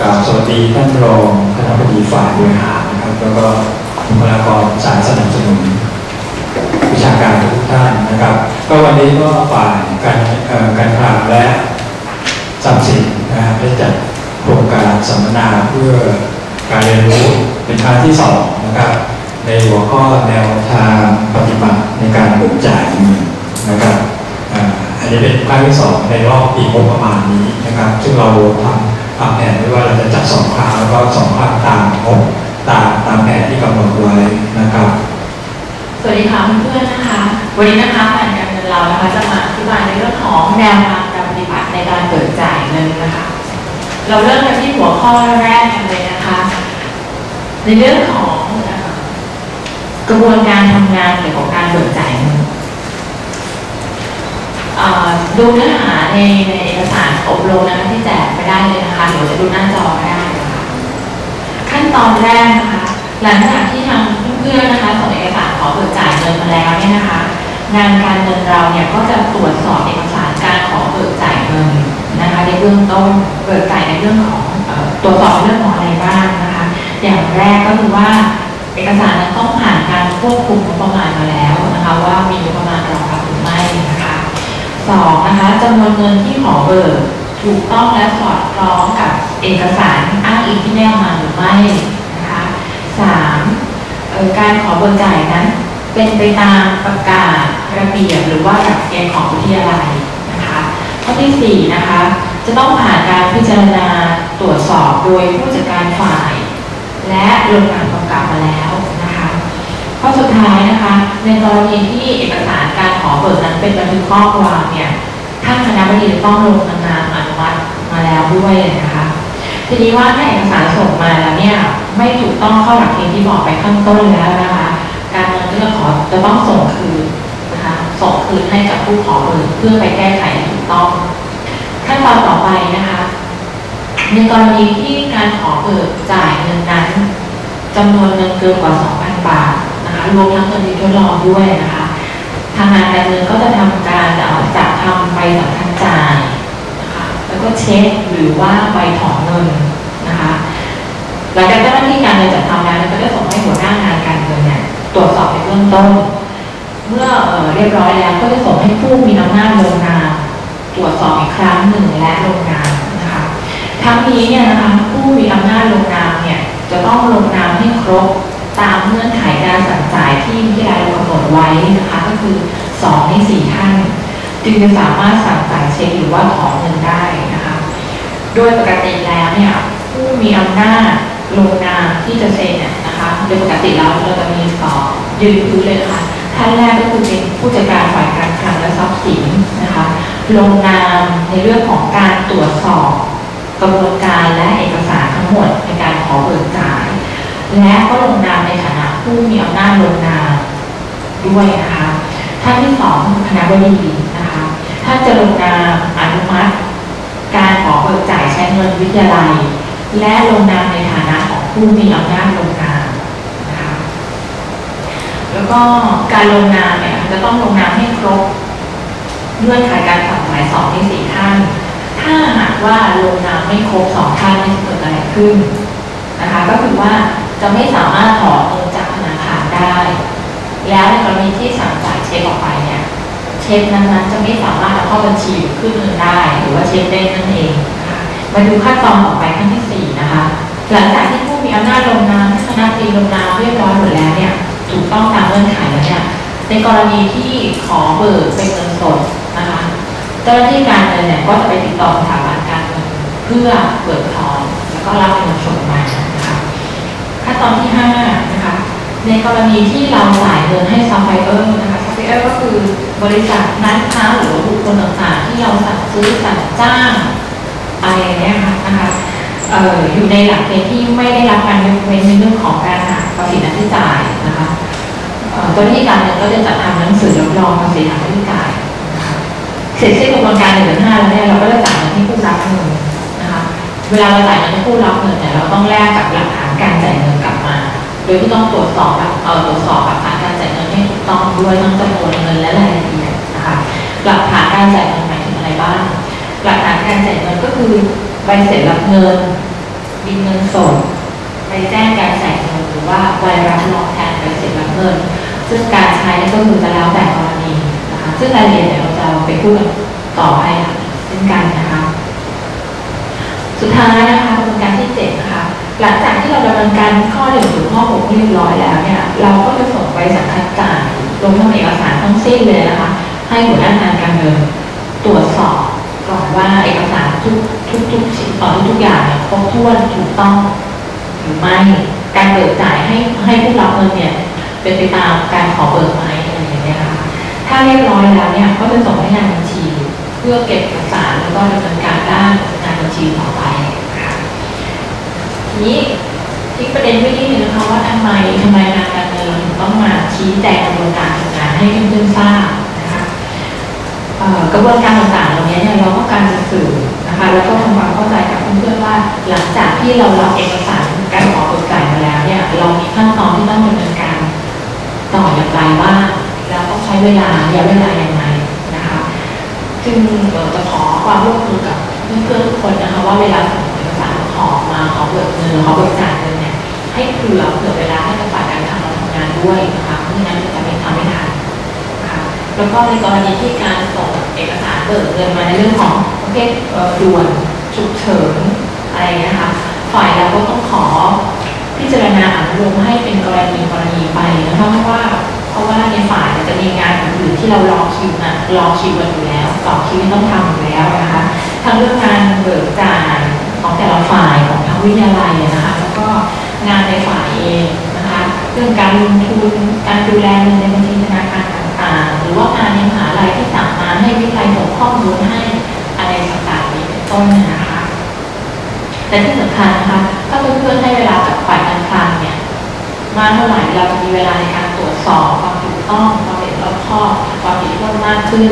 กราบสวัสดีท่านรองคณะบดีฝ่ายบริหารนะครับ แล้วก็บุคลากรสายสนับสนุนวิชาการทุกท่านนะครับ ก็วันนี้ก็ฝ่ายการการคลังและทรัพย์สินนะครับได้จัดโครงการสัมมนาเพื่อการเรียนรู้เป็นครั้งที่สองนะครับ ในหัวข้อแนวทางปฏิบัติในการเบิกจ่ายเงินนะครับอันนี้เป็นครั้งที่สองในรอบปีงบประมาณนี้นะครับ ซึ่งเราทำ ตามแผนไว้ว่าเราจะจัดสองครั้งแล้วก็สองครั้งตามงบตามตามแผนที่กำหนดไว้นะครับ สวัสดีค่ะเพื่อนๆนะคะ วันนี้นะคะฝ่ายการเงินเรานะคะจะมาอธิบายในเรื่องของแนวทางการปฏิบัติในการเบิกจ่ายเงินนะคะ เราเริ่มกันที่หัวข้อแรกกันเลยนะคะ ในเรื่องของกระบวนการทำงานเกี่ยวกับการเบิกจ่ายเงิน ดูเนื้อหาในในเอกสารอบรมนะคะที่แจกไปได้เลยนะคะหรือจะดูหน้าจอก็ได้นะคะขั้นตอนแรกนะคะ หลังจากที่ทางเพื่อนๆนะคะส่งเอกสารขอเบิกจ่ายเงินมาแล้วเนี่ยนะคะงานการเงินเราเนี่ยก็จะตรวจสอบเอกสารการขอเบิกจ่ายเงินนะคะในเบื้องต้นเบิกจ่ายในเรื่องของตรวจสอบเรื่องของอะไรบ้างนะคะ อย่างแรกก็คือว่าเอกสารนั้นต้องผ่านการควบคุมงบประมาณมาแล้วนะคะว่ามีงบประมาณรอง 2. นะคะจำนวนเงินที่ขอเบิกถูกต้องและสอดคล้องกับเอกสารอ้างอิงที่แนบมาหรือไม่นะคะสามการขอเบิกจ่ายนั้น เป็นไปตามประกาศระเบียบหรือว่าหลักเกณฑ์ของวิทยาลัยนะคะข้อที่4นะคะจะต้องผ่านการพิจารณาตรวจสอบโดยผู้จัดการฝ่าย และโรงงานกำกับมาแล้ว ข้อสุดท้ายนะคะ ในกรณีที่เอกสารการขอเบิกนั้นเป็นบันทึกข้อความเนี่ยท่านคณะบดีต้องลงนามอนุมัติมาแล้วด้วยนะคะทีนี้ว่าถ้าเอกสารส่งมาแล้วเนี่ยไม่ถูกต้องเข้าหลักเกณฑ์ที่บอกไปข้างต้นแล้วนะคะ การเงินที่เราขอจะต้องส่งคืนนะคะส่งคืนให้กับผู้ขอเบิกเพื่อไปแก้ไขให้ถูกต้อง ขั้นตอนต่อไปนะคะในกรณีที่การขอเบิกจ่ายเงินนั้นจำนวนเงินเกินกว่า 2,000 บาท นะคะรวมทั้งเงินที่ทดลองด้วยนะคะทางงานการเงินก็จะทำการจัดทำใบสำคัญจ่ายนะคะแล้วก็เช็คหรือว่าใบถอนเงินนะคะหลังจากเจ้าหน้าที่การเงินจัดทำแล้วก็จะส่งให้หัวหน้างานการเงินเนี่ยตรวจสอบในเบื้องต้น เมื่อเอ่อเรียบร้อยแล้วก็จะส่งให้ผู้มีอำนาจลงนามตรวจสอบอีกครั้งหนึ่งและลงนามนะคะทั้งนี้เนี่ยนะคะผู้มีอำนาจลงนามเนี่ยจะต้องลงนามให้ครบ ตามเงื่อนไขการสั่งจ่ายที่วิทยาลัยกำหนดไว้นะคะก็คือ2ใน4ท่านจึงจะสามารถสั่งจ่ายเช็คหรือว่าถอนเงินได้นะคะโดยปกติแล้วเนี่ยผู้มีอำนาจลงนามที่จะเซ็นเนี่ยนะคะโดยปกติแล้วเราจะมีสองยืนพื้นเลยนะคะท่านแรกก็คือเป็นผู้จัดการฝ่ายการคลังและทรัพย์สินนะคะลงนามในเรื่องของการตรวจสอบกระบวนการและเอกสารทั้งหมดในการขอเบิกจ่าย และก็ลงนามในฐานะผู้มีอำนาจลงนามด้วยนะคะท่านที่สองคณะบดีนะคะท่านจะลงนามอนุมัติ การขอเบิกจ่ายใช้เงินวิทยาลัย และลงนามในฐานะของผู้มีอำนาจลงนามนะคะแล้วก็การลงนามเนี่ยจะต้องลงนามให้ครบเงื่อนไขการสั่งจ่ายสองในสี่ท่าน ถ้าหากว่าลงนามไม่ครบสองท่านจะเกิดอะไรขึ้นนะคะ ก็คือว่า จะไม่สามารถถอนเงินจากธนาคารได้ แล้วในกรณีที่สั่งจ่ายเช็คออกไปเนี่ยเช็คนั้นๆจะไม่สามารถเอาเข้าบัญชีขึ้นเงินได้ หรือว่าเช็คเด้งนั่นเองมาดูขั้นตอนต่อไปขั้นที่สี่นะคะ หลังจากที่ผู้มีอำนาจลงนามคณะตีลงนามเรียบร้อยหมดแล้วเนี่ยถูกต้องตามเงื่อนไขแล้วเนี่ยในกรณีที่ขอเบิกเป็นเงินสดนะคะเจ้าหน้าที่การเงินเนี่ยก็จะไปติดต่อสถาบันการเงินเพื่อเบิกถอนแล้วก็รับเงินสด ขั้นตอนที่ห้านะคะในกรณีที่เราจ่ายเงินให้ซัพพลายเออร์นะคะซัพพลายเออร์ก็คือบริษัทร้นค้าหรือว่าบุคคลต่างๆ ที่เราสั่งซื้อสั่งจ้างอะไรอย่างเงี้ยค่ะนะคะเอ่ออยู่ในหลักเกณฑ์ที่ไม่ได้รับการยกเว้นในเรื่องของการหักภาษีน้าที่จ่ายนะคะเจ้าหน้าที่การเงินก็จะจัดทำหนังสือรับรองภาษีน้าที่จ่ายนะคะเสร็จสิ้นกระบวนการหนึ่งห้าแล้วเนี่ยเราก็จะจ่ายเงินให้ผู้รับเงินนะคะเวลาเราจ่ายเงินให้ผู้รับเงินเนี่ยเราต้องแลกกับหลักฐานการ โดยที่ต้องตรวจสอบแบบเออตรวจสอบหลักฐานการจ่ายเงินให้ถูกต้องด้วยทั้งจำนวนเงินและรายละเอียดนะคะหลักฐานการจ่ายเงินหมายถึงอะไรบ้าง หลักฐานการจ่ายเงินก็คือใบเสร็จรับเงินบินเงินสดใบแจ้งการแจกเงินหรือว่าใบรับรองแทนใบเสร็จรับเงิน ซึ่งการใช้ก็คือจะแล้วแต่กรณีนะคะซึ่งรายละเอียดเดี๋ยวเราจะไปพูดต่อไปเช่นกันนะคะ สุดท้ายนะคะกระบวนการที่เจ็ดนะคะ หลังจากที่เราดำเนินการข้อหนึ่งถึงข้อหกเรียบร้อยแล้วเนี่ย เราก็จะส่งไปสังคัดการลงทำเอกสารทั้งสิ้นเลยนะคะ ให้หัวหน้างานการเงินตรวจสอบก่อนว่าเอกสารทุกทุกทุกชิ้นต่อทุกทุกอย่างเนี่ยครบถ้วนถูกต้องหรือไม่การเบิกจ่ายให้ให้ผู้รับเงินเนี่ยเป็นไปตามการขอเบิกไหมอะไรอย่างเงี้ยค่ะถ้าเรียบร้อยแล้วเนี่ยก็จะส่งให้งานบัญชี เพื่อเก็บเอกสารแล้วก็ดำเนินการด้านงานบัญชีต่อไป ทีนี้ที่ประเด็นไว้นิดนึงนะคะว่าทำไมทำไมงานการเงินถึงต้องมาชี้แจงกระบวนการทำงานให้เพื่อนๆทราบนะคะกระบวนการต่างๆเหล่านี้เนี่ยเราต้องการจะสื่อนะคะแล้วก็ทำความเข้าใจกับเพื่อนๆว่า หลังจากที่เรารับเอกสารการขอเบิกจ่ายมาแล้วเนี่ยเรามีขั้นตอนที่ต้องดำเนินการต่ออย่างไรบ้างแล้วต้องใช้เวลาระยะเวลาอย่างไรนะคะ จึงเอ่อจะขอความร่วมมือกับเพื่อนๆทุกคนนะคะว่าเวลาส่ง เอกมาขอเบิกเงินขอเบิกจ่ายเงินเนี่ยให้เผื่อเผื่อเวลาให้กับฝ่ายการทำเราทำงานด้วยนะคะเพราะฉะนั้นจะไม่ทำไม่ทันนะคะแล้วก็ในกรณีที่การส่งเอกสารเบิกเงินมาในเรื่องของประเภทด่วนฉุกเฉินอะไรเงี้ยนะคะฝ่ายเราก็ต้องขอพิจารณาอนุโลมให้เป็นกรณีกรณีไปนะคะเพราะว่าเพราะว่าในฝ่ายจะมีงานอื่นๆที่เรารอคิวนะรอคิวกันอยู่แล้วต่อคิวที่ต้องทำอยู่แล้วนะคะทั้งเรื่องงานเบิกจ่าย ของแต่ละฝ่ายของทางวิทยาลัยนะคะแล้วก็งานในฝ่ายเองนะคะเรื่องการลงทุนการดูแลเงินในบัญชีธนาคารต่างๆ หรือว่างานในมหาลัยที่สั่งมาให้วิทยาลัยส่งข้อมูลให้อะไรต่างๆนี้เป็นต้นนะคะแต่ที่สำคัญนะคะถ้าเพื่อนๆให้เวลากับฝ่ายการคลังเนี่ยมากเท่าไหร่เราจะมีเวลาในการตรวจสอบความถูกต้องความเป็นรอบคอบความผิดพลาดมากขึ้น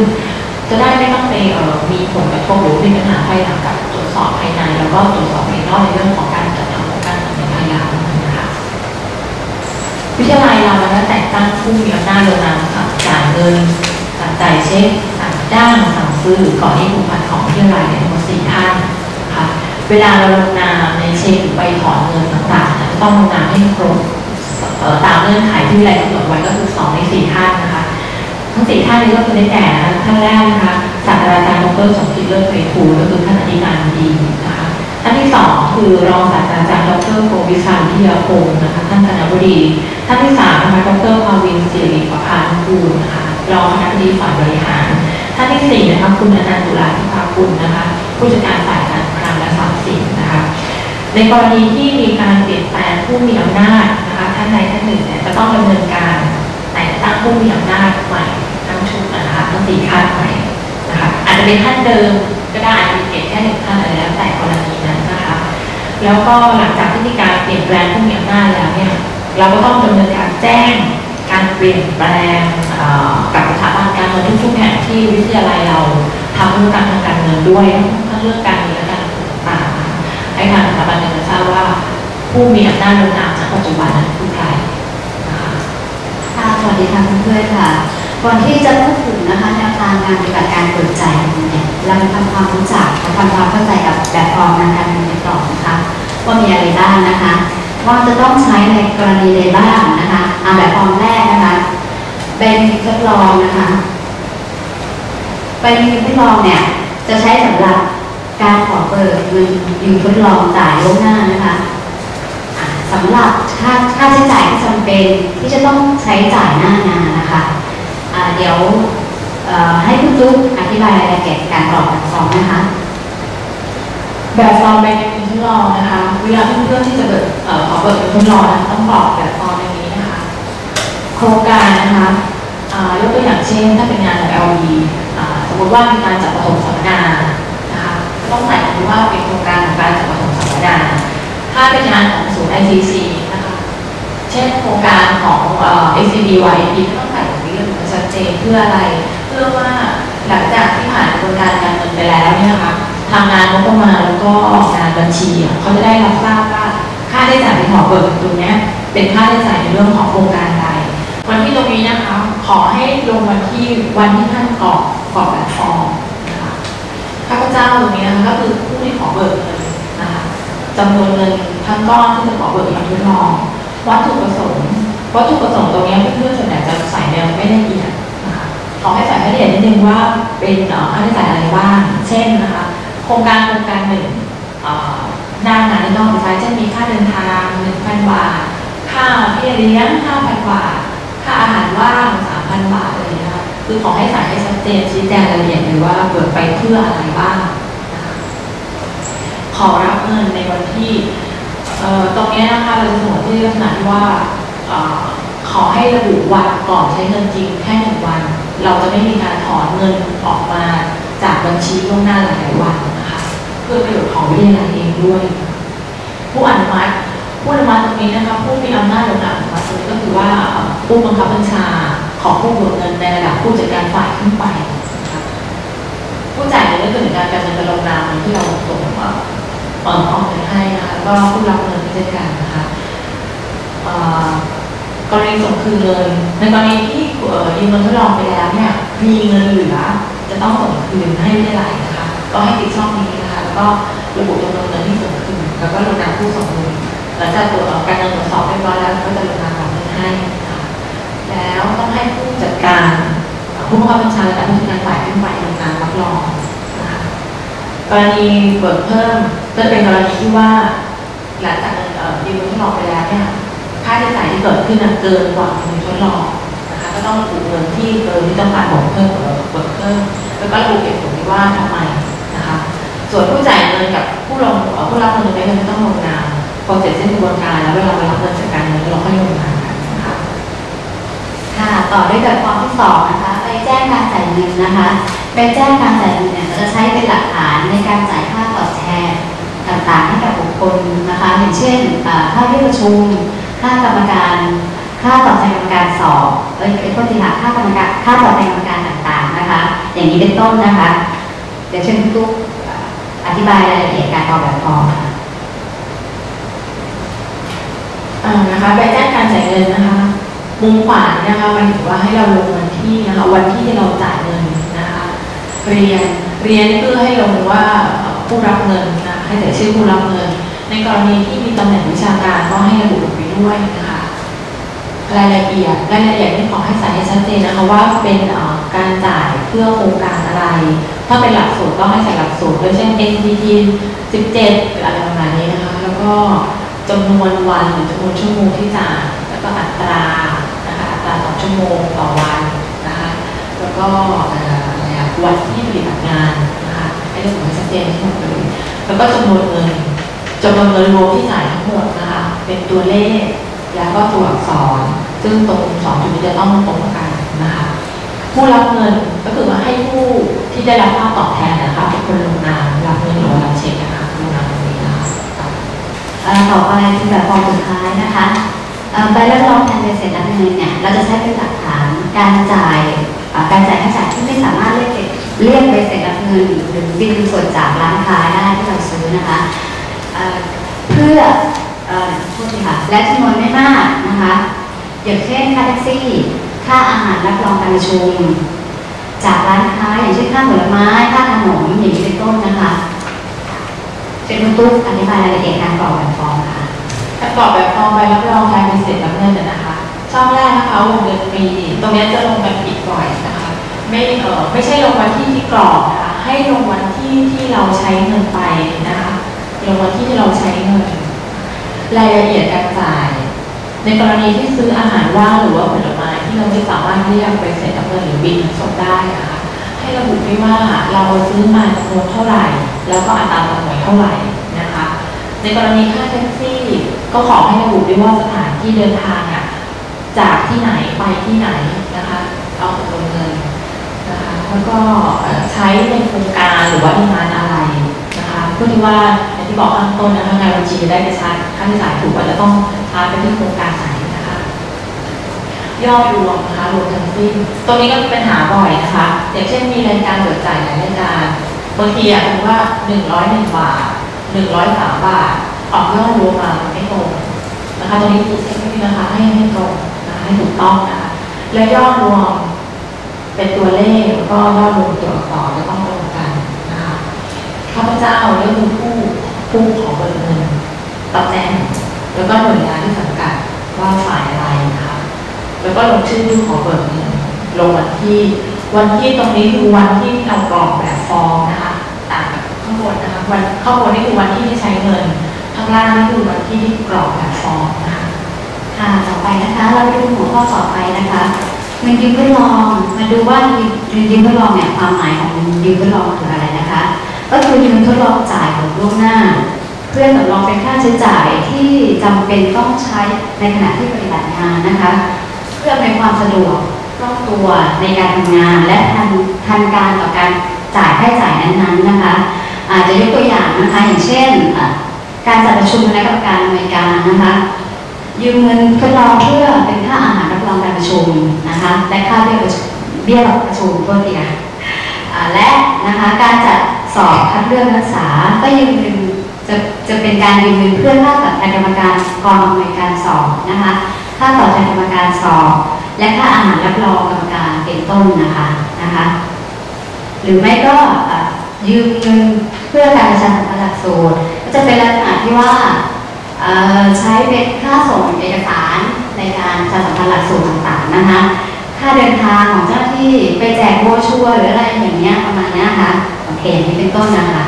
จะได้ไม่ต้องไปมีผลกระทบหรือมีปัญหาภายหลังกับ สอบภายในแล้วก็ตรวจสอบภายนอกในเรื่องของการจัดทำของการทำในายหลังนะคะวิทยาลัยเรานะคะแต่งตั้งผู้มีอำนาจลงนามสั่งจ่ายเงินสั่งจ่ายเช็คสั่งจ้างสั่งซื้อหรือก่อนที่ผูกพันของวิทยาลัยเนี่ยทั้งหมดสี่ท่านนะคะเวลาเราลงนามในเช็คหรือใบถอนเงินต่างๆจะต้องลงนามให้ครบตามเงื่อนไขที่วิทยาลัยกำหนดไว้ก็คือสองในสี่ท่านนะคะ ทั้งสี่ท่านนี้ก็คือได้แก่นะท่านแรกนะคะศาสตราจารย์ดรสมคิดเลิศไพฑูรย์ก็คือท่านอธิการบดีนะคะท่านที่สองคือรองศาสตราจารย์ดรโกวิชาวิทยาพงศ์นะคะท่านคณบดี ท่านที่สามนะคะดรภาวินศิริประพานกูลนะคะรองคณบดีฝ่ายบริหาร ท่านที่สี่นะคะคุณอนันต์ตุลาธิภาคุณนะคะผู้จัดการฝ่ายการคลังและทรัพย์สินนะคะในกรณีที่มีการเปลี่ยนแปลงผู้มีอำนาจนะคะท่านใดท่านหนึ่งเนี่ยจะต้องดำเนินการแต่งตั้งผู้มีอำนาจใหม่ นะคะทั้งสี่ท่าใหม่นะคะอาจจะเป็นท่านเดิมก็ได้อาจจะเปลี่ยนแค่หนึ่งท่านอะไรแล้วแต่กรณีนั้นนะคะ แล้วก็หลังจากที่มีการเปลี่ยนแปลงผู้มีอำนาจแล้วเนี่ยเราก็ต้องดำเนินการแจ้งการเปลี่ยนแปลงกับสถาบันการเงินทุกๆแห่งที่วิทยาลัยเราทำธุรกรรมทางการเงินด้วยทั้งเรื่องการเงินและการต่างๆให้ทางสถาบันการเงินทราบว่าผู้มีอำนาจลงนามณปัจจุบันนั้นคือใครนะคะค่ะสวัสดีค่ะเพื่อนๆค่ะ ก่อนที่จะพูดถึงนะคะแนวทางงานปฏิบัติการเปิดใจเนี่ยเราทำความรู้จักและทำความเข้าใจกับแบบฟอร์มทางการเงินกันก่อนนะคะว่ามีอะไรบ้างนะคะ ว่าจะต้องใช้ในกรณีใดบ้างนะคะเอาแบบฟอร์มแรกนะคะ เป็นทดลองนะคะ เป็นทดลองเนี่ยจะใช้สำหรับการขอเปิดเงินยูทดลองจ่ายล่วงหน้านะคะสำหรับค่าค่าใช้จ่ายที่จำเป็นที่จะต้องใช้จ่ายหน้างานนะคะ เดี๋ยวให้คุณตุ๊กอธิบายรายละเอียดการตอบแบบฟอร์มนะคะแบบฟอร์มใบเงินทดลองนะคะเวลาเพื่อนๆที่จะเบิกขอเบิกเงินทดลองนะต้องบอกแบบฟอร์มอย่างนี้นะคะโครงการนะคะยกตัวอย่างเช่นถ้าเป็นงานของ LD อ่าสมมติว่ามีการจัดประถมสัมมนานะคะต้องใส่คำว่าเป็นโครงการของการจัดประถมสัมมนาถ้าเป็นงานของศูนย์ ICC นะคะเช่นโครงการของ SCB YP ก็ต้องใส่ ชัดเจนเพื่ออะไร เพื่อว่าหลังจากที่ผ่านกระบวนการการเงินไปแล้วเนี่ยนะคะทางงานงบประมาณแล้วก็งานบัญชีเขาจะได้รับทราบว่าค่าใช้จ่ายที่ขอเบิกตรงนี้เป็นค่าใช้จ่ายในเรื่องของโครงการใดวันที่ตรงนี้นะคะขอให้ลงวันที่วันที่ท่านกรอกกรอกแบบฟอร์มนะคะข้าพเจ้าตรงนี้นะคะก็คือผู้ที่ขอเบิกเงินนะคะจำนวนเงินทั้งก้อนที่จะขอเบิกมาทดลองวัตถุประสงค์ วัตถุประสงค์ตรงนี้เพื่อนๆส่วนใหญ่จะใส่แนวไม่ละเอียดนะคะขอให้ใส่ให้ละเอียดนิดนึงว่าเป็นอ่อค่าใช้จ่ายอะไรบ้าง เช่นนะคะโครงการโครงการหนึ่งอ่อหน้างานที่ต้องใช้เช่นมีค่าเดินทาง1,000บาท ค่าเบี้ยเลี้ยง5,000บาท ค่าอาหารว่าง3,000บาทอะไรอย่างเงี้ยนะคะคือขอให้ใส่ให้ชัดเจนชี้แจงรายละเอียดเลยว่าเบิกไปเพื่ออะไรบ้างขอรับเงินในวันที่เอ่อตรงนี้นะคะเราจะสมมติที่ลักษณะที่ว่า ขอให้ระบุวันก่อนใช้เงินจริงแค่หนึ่งวัน เราจะไม่มีการถอนเงินออกมาจากบัญชีล่วงหน้าหลายวันนะคะเพื่อประโยชน์ของวิทยาลัยเองด้วย ผู้อนุมัติผู้อนุมัติตรงนี้นะคะผู้มีอำนาจลงนามอนุมัติตรงนี้ก็คือว่าผู้บังคับบัญชาของผู้เบิกเงินในระดับผู้จัดการฝ่ายขึ้นไปผู้จ่ายเงินก็คือหน่วยงานการเงินการลงนามที่เราส่งมาเปิดออกเงินให้นะคะก็ผู้รับเงินก็เช่นกันนะคะ กรณีส่งคืนเงินในกรณีที่ยืมเงินทดลองไปแล้วเนี่ยมีเงินเหลือจะต้องส่งคืนให้ไม่ได้ไหลนะคะ ก็ให้ติดช่องนี้นะคะ แล้วก็ระบุจำนวนเงินที่ส่งคืนแล้วก็ลงนามผู้ส่งเงินหลังจากตรวจสอบการเงินตรวจสอบเรียบร้อยแล้วก็จะลงนามรับเงินให้นะคะแล้วต้องให้ผู้จัดการผู้บังคับบัญชาและผู้จัดการฝ่ายขึ้นไปลงนามรับรองนะคะกรณีเบิกเพิ่มก็จะเป็นกรณีที่ว่าหลังจากยืมเงินทดลองไปแล้วเนี่ย ค่าใช้จ่ายที่เกิดขึ้นน่ะเกินกว่าเงินทดลองนะคะก็ต้องระบุเงินที่เกินที่ต้องการบอกเพิ่มเอ่อบิกเพิ่มแล้วก็ระบุเหตุผลที่ว่าทำไมนะคะส่วนผู้จ่ายเงินกับผู้ลงเอ่อผู้รับเงินเนี่ยจะต้องลงนามพอเสร็จสิ้นกระบวนการแล้วเวลาไปรับเงินจากการเงินเราค่อยลงนามกันนะคะค่ะต่อด้วยแบบฟอร์มที่สองนะคะไปแจ้งการจ่ายเงินนะคะไปแจ้งการจ่ายเงินเนี่ยจะใช้เป็นหลักฐานในการจ่ายค่าตอบแทนต่างๆให้กับบุคคลนะคะอย่างเช่นค่าเรียกประชุม ค่ากรรมการ ค่าตอบแทนกรรมการสอบเอ้ยเป็นคนที่ค่ะค่ากรรมการค่าตอบแทนกรรมการต่างๆนะคะ อย่างนี้เป็นต้นนะคะ เดี๋ยวเชิญคุณตุ๊กอธิบายรายละเอียดการออกแบบฟอร์มค่ะนะคะใบแจ้งการจ่ายเงินนะคะ มุมขวาเนี่ยนะคะมันถือว่าให้เราลงวันที่นะคะวันที่เราจ่ายเงินนะคะเรียนเรียนเพื่อให้ลงว่าผู้รับเงินนะให้ใส่ชื่อผู้รับเงิน ในกรณีที่มีตำแหน่งวิชาการก็ให้ระบุลงไปด้วยนะคะรายละเอียดรายละเอียดนี่ขอให้ใส่ให้ชัดเจนนะคะว่าเป็นการจ่ายเพื่อโครงการอะไร ถ้าเป็นหลักสูตรก็ให้ใส่หลักสูตรด้วยเช่น NCT 17หรืออะไรประมาณนี้นะคะ แล้วก็จำนวนวันหรือจำนวนชั่วโมงที่จ่ายแล้วก็อัตรานะคะอัตราต่อชั่วโมงต่อวันนะคะแล้วก็รอะวันที่ปฏิบัติงานนะคะให้ระบุให้ชัดเจนทั้งหมดเลยแล้วก็จำนวนเงิน จำนวนเงินรวมที่จ่ายทั้งหมดนะคะ เป็นตัวเลขแล้วก็ตัวอักษร ซึ่งตรงสองจุดนี้จะต้องตรงกันนะคะ ผู้รับเงินก็คือว่าให้ผู้ที่ได้รับค่าตอบแทนนะคะเป็นคนลงนามรับเงินหรือรับเช็คนะคะลงนามตรงนี้นะคะเอ่อต่อไปคือแบบฟอร์มสุดท้ายนะคะใบรับรองการเป็นเสร็จรับเงินเนี่ยเราจะใช้เป็นหลักฐานการจ่ายการจ่ายค่าจ่ายที่ไม่สามารถเรียกเก็บเรียกไปเสร็จรับเงินหรือบินส่วนจากร้านค้าได้ที่เราซื้อนะคะ เพื่อโทษทีค่ะและจำนวนไม่มากนะคะอย่างเช่นค่าแท็กซี่ ค่าอาหารรับรองการประชุม จากร้านค้าอย่างเช่นค่าผลไม้ค่าขนมอย่างนี้เป็นต้นนะคะเป็นคุณตุ๊กอธิบายรายละเอียดการกรอกแบบฟอร์มค่ะประกอบแบบฟอร์มใบรับรองการมีเสร็จรับเงินเนี่ยนะคะช่องแรกนะคะวงเดือนปีตรงนี้จะลงกันผิดบ่อยนะคะ ไม่เออไม่ใช่ลงวันที่ที่กรอกนะคะให้ลงวันที่ที่เราใช้เงินไปนะคะ ลงวันที่ที่เราใช้เงิน รายละเอียดการจ่าย ในกรณีที่ซื้ออาหารว่างหรือว่าผลไม้ที่เราไม่สามารถเรียกไปเสร็จรับเงินหรือบินสดได้นะคะให้ระบุด้วยว่าเราซื้อมาจำนวนเท่าไหร่ แล้วก็อัตราต่อหน่วยเท่าไหร่นะคะ ในกรณีค่าแท็กซี่ก็ขอให้ระบุด้วยว่าสถานที่เดินทางอะจากที่ไหนไปที่ไหนนะคะเอาจำนวนเงินนะคะแล้วก็ใช้ในโครงการหรือว่าในงานอะไร พื่อที่ว่าอย่างที่บอกข้งต้นนะคะงานบัญชีจะได้ไปชาร์จค่าใช้จ่ายถูกกว่าจะต้องชาไปที่โครงการไหนนะคะยอดรวมนะคะรวมทั้งสิ้นตรงนี้ก็มีปัญหาบ่อยนะคะอย่างเช่นมีรายการเบิกจ่ายหลายรายการบางทีอาจจะว่าหนึ่งร้อยหนึ่งบาทหนึ่งร้อยสามบาทออกยอดรวมมาไม่ตรงนะคะตรงนี้คือเช็คให้นะคะให้ให้ตรงนะคะให้ถูกต้องนะคะและยอดรวมเป็นตัวเลขแล้วก็ยอดรวมตัวอักษรจะต้องตรงกันนะคะข้า พเจ้าและคือผู้ผู้ขอเบิกเงินตำแหน่งแล้วก็หน่วยงานที่สังกัดว่าฝ่ายอะไรนะคะแล้วก็ลงชื่อผู้ขอเบิกเงินลงวันที่ วันที่ตรงนี้คือวันที่เรากรอกแบบฟอร์มนะคะต่างกับข้างบนนะคะวันข้างบนนี่คือวันที่ใช้เงินข้างล่างนี่คือวันที่กรอกแบบฟอร์มนะคะค่ะต่อไปนะคะ เราไปดูหัวข้อต่อไปนะคะเงินยืมเพื่อลองมาดูว่าเงินยืมเพื่อลองเนี่ยความหมายของเงินยืมเพื่อลองคืออะไร ก็คือยืมทดลองจ่ายของล่วงหน้า เพื่อสำรองเป็นค่าใช้จ่ายที่จำเป็นต้องใช้ในขณะที่ปฏิบัติงานนะคะ เพื่อเป็นความสะดวกคล่องตัวในการทำงาน และทันทันการต่อการจ่ายค่าใช้จ่ายนั้นๆนะคะอาจจะยกตัวอย่างนะคะอย่างเช่น การจัดประชุมคณะกรรมการอำนวยการนะคะยืมเงินทดลองเพื่อเป็นค่าอาหารรับรองการประชุมนะคะและค่าเบี้ยประชุมเบี้ยประชุมเพื่อที่ค่ะอ่าและนะคะการจัด สอบคัดเลือกนักศึกษาก็ยืมเงินจะจะเป็นการยืมเงินเพื่อค่าตอบแทนกรรมการกองอำนวยการสอบนะคะค่าตอบแทนกรรมการสอบ และค่าอาหารรับรองกรรมการเป็นต้นนะคะนะคะ หรือไม่ก็อ่อยืมเงินเพื่อการประชาสัมพันธ์หลักสูตรก็จะเป็นลักษณะที่ว่าเอ่อใช้เป็นค่าส่งเอกสารในการประชาสัมพันธ์หลักสูตรต่างๆนะคะค่าเดินทางของเจ้าหน้าที่ไปแจกโบชัวหรืออะไรอย่างเงี้ยประมาณเนี้ยค่ะ โอเคอันนี่เป็นต้นนะคะ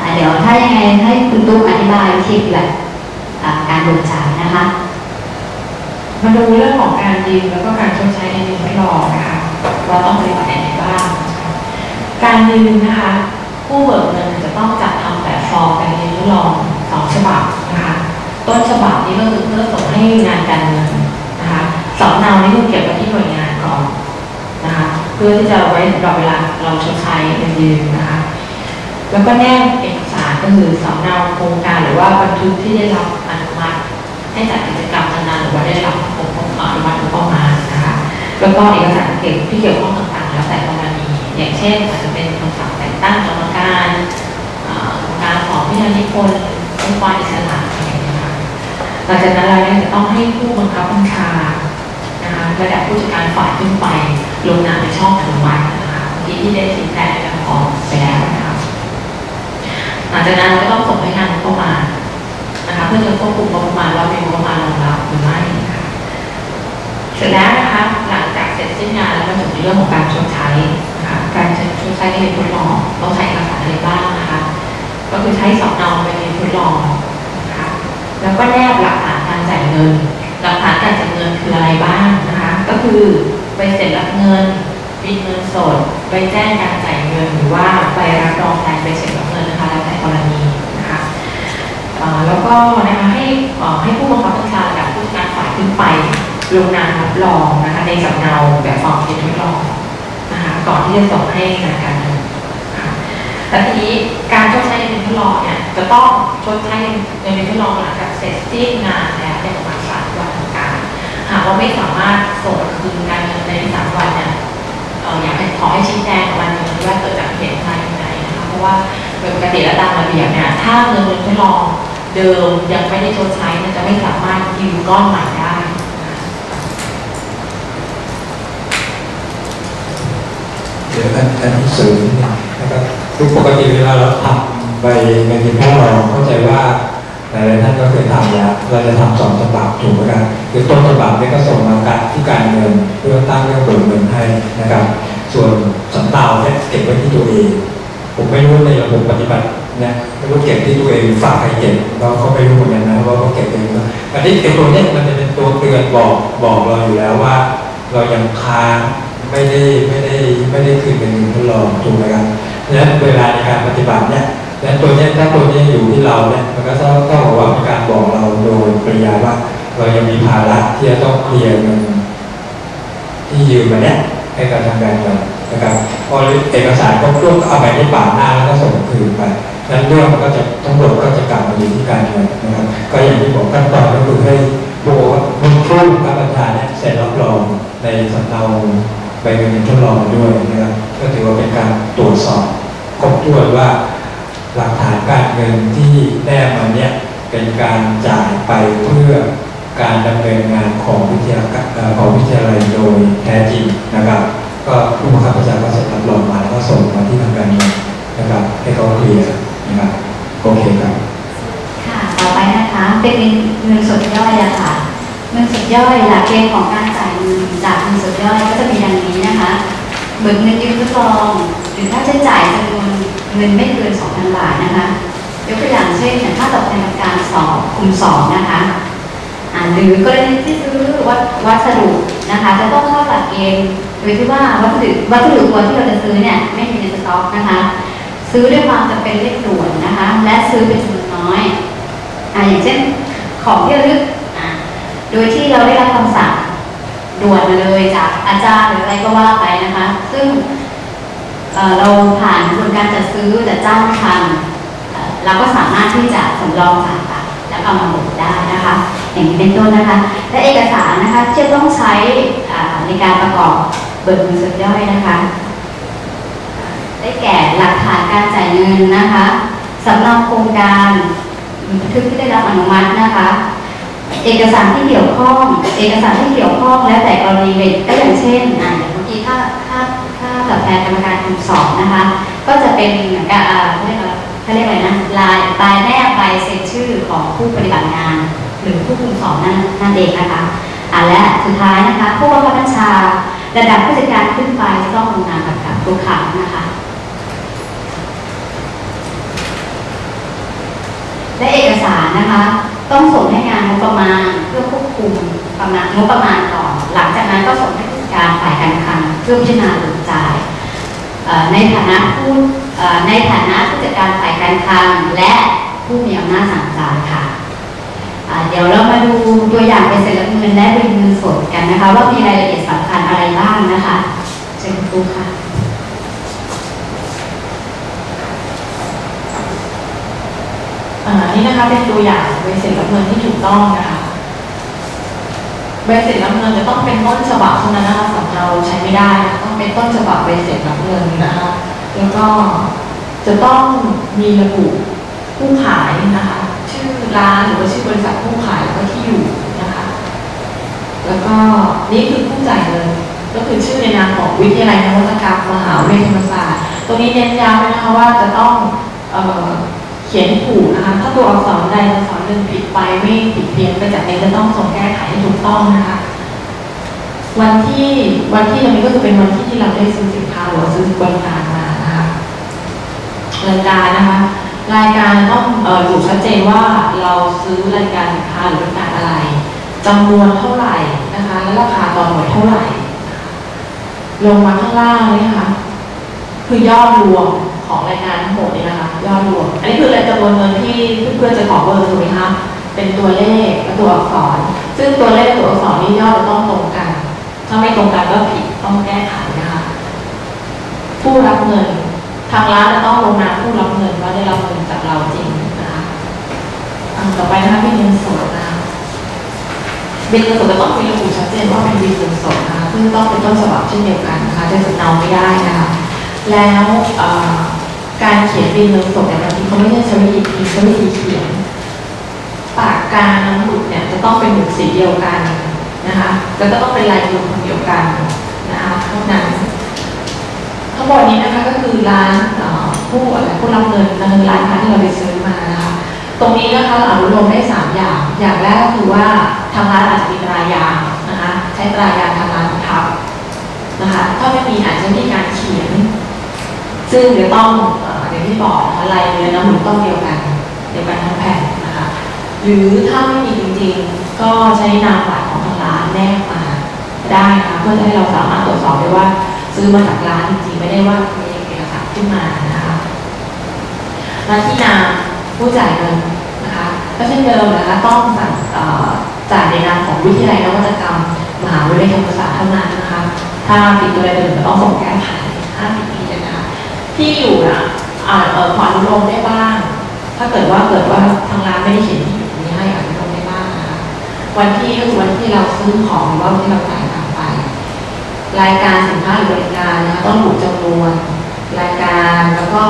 อ่าเดี๋ยวถ้ายังไงให้คุณตุ้มอธิบายวิธีแบบการเบิกจ่ายนะคะ มาดูเรื่องของการยืมแล้วก็การชดใช้ในเงินทดลอนะคะว่าต้องปฏิบัติอย่างไรบ้าง การยืมนะคะผู้เบิกเงินจะต้องจัดทำแบบฟอร์มการยืมทดลองสองฉบับนะคะต้นฉบับนี้ก็คือเพื่อส่งให้งานการเงินนะคะสำเนานี่คือเก็บไว้ที่หน่วยงานก่อนนะคะ เพื่อที่จะไว้สำหรับเวลาเราชดใช้เงินยืมนะคะ แล้วก็แนบเอกสารก็คือสำเนาโครงการหรือว่าบันทึกที่ได้รับอนุมัติให้จัดกิจกรรมนั้นๆหรือว่าได้รับองบอนุมัติงบประมาณนะคะแล้วก็เอกสารเกี่ยวที่เกี่ยวข้องต่างๆ แล้วแต่กรณีอย่างเช่นอาจจะเป็นคำสั่งแต่งตั้งกรรมการกรรมการของพิจารณาพลองค์กรอิสระอะไรอย่างเงี้ยค่ะหลังจากนั้นเราเนี่ยจะต้องให้ผู้บังคับบัญชา ระดับผู้จัดการฝ่ายขึ้นไป ลงนามในช่องอนุมัตินะคะเมื่ที่ได้ชี้แจงในการขอไปแล้วนะคะหลังจากนั้นก็ต้องส่งให้งานงบประมาณนะคะเพื่อจะควบคุมงบประมาณว่ามีงบประมาณรองรับหรือไม่นะคะเสร็จแล้วนะคะหลังจากเสร็จสิ้นงานแล้วมาถึงในเรื่องของการชดใช้นะคะการชดใช้ในเรียนทดลองต้องใช้เอกสารอะไรบ้างนะคะก็คือใช้สำเนาไปเรียนทดลองนะคะแล้วก็แนบหลักฐานการจ่ายเงินหลักฐานการจ่ายเงินคืออะไรบ้าง คือใบเสร็จรับเงินบินเงินสดใบแจ้งการจ่ายเงินหรือว่าใบรับรองแทนใบเสร็จรับเงินนะคะแล้วแต่กรณีนะคะแล้วก็นะคะให้ให้ผู้บังคับบัญชาระดับผู้การฝ่ายขึ้นไปลงนามรับรองนะคะในสำเนาแบบฟอร์มเรียนทดลองนะคะก่อนที่จะส่งให้งานการเงินนะแต่ทีนี้การชดใช้เงินทดลองเนี่ยจะต้องชดใช้เงินทดลองหลังจากเสร็จสิ้นงานแล้วในประมาณสามวันทำการ หากว่าไม่สามารถส่งคืนการเงินในสามวันเนี่ยเอออยากให้ขอให้ชี้แจงวันนึงว่าเกิดจากเหตุการณ์ยังไงนะคะเพราะว่าโดยปกติและตามระเบียบเนี่ยถ้าเงินเดือนทดลองเดิมยังไม่ได้ชดใช้เนี่ยจะไม่สามารถยืมก้อนใหม่ได้เดี๋ยวอันอันที่เสริมนิดนึงนะครับคือปกติเวลาเราทำใบเงินยืมทดลองเข้าใจว่า หลายท่านก็เคยทำแล้วเราจะทำสองฉบับถูกไหมครับคือต้นฉบับนี่ยก็ส่งมาการที่การเงินเพื่อตั้งเรื่องเบิกเงินให้นะครับ ส่วนสำเนาเนี่ยเก็บไว้ที่ตัวเอง ผมไม่รู้ในระบบปฏิบัติเนี่ยไม่รู้เก็บที่ตัวเองฝากใครเก็บเราก็ไม่รู้เหมือนกันนะว่าเขาเก็บเองหรือเปล่าอันนี้ไอ้ตัวเนี้ยมันจะเป็นตัวเตือนบอกบอกเราอยู่แล้วว่า เรายังค้างไม่ได้ไม่ได้ไม่ได้คืนเป็นเงินทดลองถูกไหมครับดังนั้นเวลาในการปฏิบัติเนี่ย และตัวเนี้ยถ้าตัวเนี้ยอยู่ที่เราเนี่ยมันก็ต้องต้องบอกว่าเป็นการบอกเราโดยปริยายว่า เรายังมีภาระที่จะต้องเคลียร์เงินที่ยืมมาเนี่ยให้กับทางการเงินนะครับพอเอกสารครบถ้วนก็เอาไปที่ป่าหน้าแล้วก็ส่งคืนไปนั้นเรื่องมันก็จะทั้งหมดก็จะกลับมาอยู่ที่การเงินนะครับ ก็อย่างที่บอกขั้นตอนก็คือให้บอกว่าคุณครูกับประธาเนี่ยเซ็นรับรองในสำเนาใบเงินทดลองด้วยนะครับก็ถือว่าเป็นการตรวจสอบครบถ้วนว่า หลักฐานการเงินที่แนบมาเนี่ยเป็นการจ่ายไปเพื่อการดำเนินงานของวิทยาของวิทยาลัยโดยแท้จริงนะครับ ก็ผู้บังคับบัญชาก็เสร็จรับรองมาแล้วก็ส่งมาที่ทางการเงินนะครับให้เขาเคลียร์นะครับโอเคครับค่ะต่อไปนะคะเป็นเงินสดย่อยหลักเกณฑ์ของการจ่ายเงินจากเงินสดย่อยก็จะมีดังนี้นะคะเบิกเงินยืมทดลองหรือค่าใช้จ่ายจำนวน เงินไม่เกิน 2,000 บาทนะคะ ยกตัวอย่างเช่นอย่างค่าตอบแทนการสอบกลุ่มสองนะคะหรือกรณีที่ซื้อวัสวัสดุนะคะ จะต้องเข้าหลักเกณฑ์โดยที่ว่าวัสดุวัสดุตัวที่เราจะซื้อเนี่ยไม่มีในสต็อกนะคะ ซื้อด้วยความจำเป็นเร่งด่วนนะคะ และซื้อเป็นจำนวนน้อยอ่าอย่างเช่นของที่ระลึกโดยที่เราได้รับคำสั่งด่วนมาเลยจากอาจารย์หรืออะไรก็ว่าไปนะคะ ซึ่ง เราผ่านกระบวนการจัดซื้อจัดจ้างทันเราก็สามารถที่จะสำรองจ่ายตังค์แล้วก็เอามาเบิกได้นะคะ อย่างนี้เป็นต้นนะคะ และเอกสารนะคะจะต้องใช้ในการประกอบเบิกเงินสดย่อยนะคะ ได้แก่หลักฐานการจ่ายเงินนะคะสำเนาโครงการบันทึกที่ได้รับอนุมัตินะคะ เอกสารที่เกี่ยวข้อง เอกสารที่เกี่ยวข้องแล้วแต่กรณีเลยก็อย่างเช่น ค่าตอบแทนกรรมการกลุ่มสองนะคะ ก็จะเป็นเหมือนกับเขาเรียกอะไรเขาเรียกอะไรนะลายลายแนบใบเซ็นชื่อของผู้ปฏิบัติงาน หรือผู้คุมสอบนั่นนั่นเองนะคะอ่าและสุดท้ายนะคะ ผู้บังคับบัญชาระดับผู้จัดการขึ้นไปจะต้องลงนามกับกับตัวขังนะคะและเอกสารนะคะ ต้องส่งให้งานงบประมาณเพื่อควบคุมประมาณงบประมาณก่อนหลังจากนั้นก็ส่งให้ การฝ่ายการคลังเพื่อพิจารณาหรือจ่ายในฐานะผู้ในฐานะผู้จัดการฝ่ายการคลังและผู้มีอำนาจสั่งจ่ายค่ะเดี๋ยวเรามาดูตัวอย่างเป็นเสร็จรับเงินและเป็นเงินสดกันนะคะ ว่ามีรายละเอียดสำคัญอะไรบ้างนะคะเชิญครูค่ะอ่านี่นะคะเป็นตัวอย่างใบเสร็จรับเงินที่ถูกต้องนะคะ ใบเสร็จรับเงินจะต้องเป็นต้นฉบับเท่านั้นนะคะสำเนาใช้ไม่ได้นะคะต้องเป็นต้นฉบับใบเสร็จรับเงินนะคะแล้วก็จะต้องมีระบุผู้ขายนะคะชื่อร้านหรือว่าชื่อบริษัทผู้ขายแล้วก็ที่อยู่นะคะแล้วก็นี่คือผู้จ่ายเงินก็คือชื่อในนามของวิทยาลัยนวัตกรรมมหาวิทยาลัยธรรมศาสตร์ตรงนี้เน้นย้ำนะคะว่าจะต้องเอ่อ ขียนถูกนะคะถ้าตัวอักษรใดอักษรหนึ่งผิดไปไม่ผิดเพี้ยนไปจากนี้จะต้องส่งแก้ไขให้ถูกต้องนะคะวันที่วันที่ตรงนี้ก็จะเป็นวันที่ที่เราได้ซื้อสินค้าหรือว่าซื้อบริการมานะคะรายการนะคะ รายการต้องระบุชัดเจนว่าเราซื้อรายการสินค้าหรือบริการอะไรจำนวนเท่าไหร่นะคะ และราคาต่อหน่วยเท่าไหร่ ลงมาข้างล่างนี่นะคะคือยอดรวม ของรายการทั้งหมดนี่นะคะยอดรวมอันนี้คือรายจำนวนเงินที่เพื่อนๆจะขอเบอร์ถูกไหมคะเป็นตัวเลขและตัวอักษร ซึ่งตัวเลขตัวอักษรนี่ยอดจะต้องตรงกัน ถ้าไม่ตรงกันก็ผิดต้องแก้ไขนะคะผู้รับเงิน ทางร้านจะต้องลงนามผู้รับเงินว่าได้รับเงินจากเราจริงนะคะต่อไปนะคะเป็นเงินสดนะคะบินเงินสดจะต้องมีระบุชัดเจนว่าเป็นบินเงินสดนะคะซึ่งต้องเป็นต้นฉบับเช่นเดียวกันนะคะจะสำเนาไม่ได้นะคะ แล้วการเขียนบินเงินสดเนี่ยบางทีเขาไม่ใช่ใช้วิธีพิมพ์ใช้วิธีเขียน ปากกาน้ำหมุดเนี่ยจะต้องเป็นหมุดสีเดียวกันนะคะแล้วก็ต้องเป็นลายมือคนเดียวกันนะคะเท่านั้นทั้งหมดนี้นะคะก็คือร้านเอ่อผู้อะไรผู้รับเงินดำเนินร้านค้าที่เราไปซื้อมานะคะตรงนี้นะคะเราอนุโลมได้สามอย่าง อย่างแรกก็คือว่าทางร้านอาจจะมีตรายางนะคะใช้ตรายางทางร้านทับนะคะถ้าไม่มีอาจจะมีการเขียน ซึ่งเดี๋ยวต้องเอ่ออย่างที่บอกนะคะลายเนื้อน้ำหมุนต้องเดียวกันเดียวกันทั้งแผ่นนะคะหรือถ้าไม่มีจริงๆ ก็ใช้นามบัตรของทางร้านแนบมาได้นะคะเพื่อให้เราสามารถตรวจสอบได้ว่าซื้อมาจากร้านจริงๆไม่ได้ว่ามีเอกสารขึ้นมานะคะมาที่นามผู้จ่ายเงินนะคะก็เช่นเดิมนะคะต้องสั่งจ่ายในนามของวิทยาลัยนวัตกรรม มหาวิทยาลัยธรรมศาสตร์เท่านั้นนะคะถ้าผิดตัวใดตัวหนึ่งก็ต้องส่งแก้ไขห้าผิด ที่อยู่นะอาจเอ่อขออนุโลมได้บ้าง ถ้าเกิดว่าเกิดว่าทางร้านไม่ได้เขียนที่อยู่นี้ให้อนุโลมได้บ้างนะคะวันที่ก็คือวันที่เราซื้อของหรือว่าวันที่เราจ่ายตังไป รายการสินค้าหรือบริการนะคะต้องระบุจำนวน รายการแล้วก็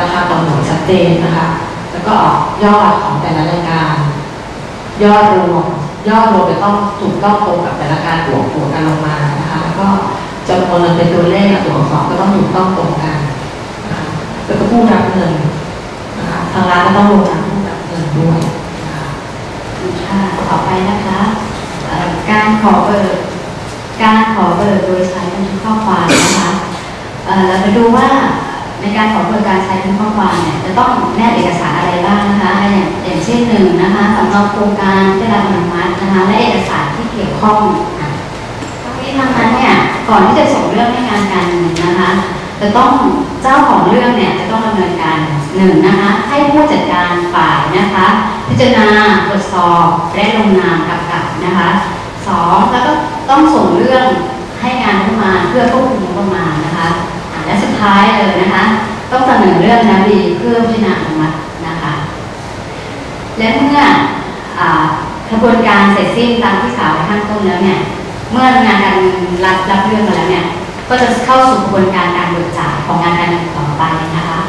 ราคาต่อหน่วยชัดเจนนะคะ แล้วก็ออกยอดของแต่ละรายการ ยอดรวมยอดรวมจะต้องถูกต้องตรงกับแต่ละการบวกบวกกันลงมานะคะแล้วก็จำนวนเงินเป็นตัวเลขตัวอักษรก็ต้องถูกต้องตรงกัน แล้วก็ผู้รับเงินนะคะทางร้านก็ต้องลงนามผู้รับเงินด้วยค่ะต่อไปนะคะการขอเบิกการขอเบิกโดยใช้บันทึกข้อความนะคะเรามาดูว่าในการขอเบิกการใช้บันทึกข้อความเนี่ยจะต้องแนบเอกสารอะไรบ้างนะคะอย่างอย่างเช่นหนึ่งนะคะสำเนาโครงการที่รับอนุมัตินะคะและเอกสารที่เกี่ยวข้องอะทั้งนี้ทั้งนั้นเนี่ยก่อนที่จะส่งเรื่องให้งานการเงินนะคะ จะต้องเจ้าของเรื่องเนี่ยจะต้องดำเนินการหนึ่งนะคะให้ผู้จัดการฝ่ายนะคะ พิจารณาตรวจสอบและลงนามกำกับนะคะสองแล้วก็ต้องส่งเรื่องให้งานเข้ามาเพื่อควบคุมประมาณนะคะและสุดท้ายเลยนะคะ ต้องเสนอเรื่องนาบีเพื่อพิจารณาอนุมัตินะคะ และเมื่อกระบวนการเสร็จสิ้นตามที่กล่าวไว้ข้างต้นแล้วเนี่ยเมื่องานการรับรับเรื่องมาแล้วเนี่ย ก็จะเข้าสู่กระบวนการการเบิกจ่ายของงานการเงินต่อไปนะคะ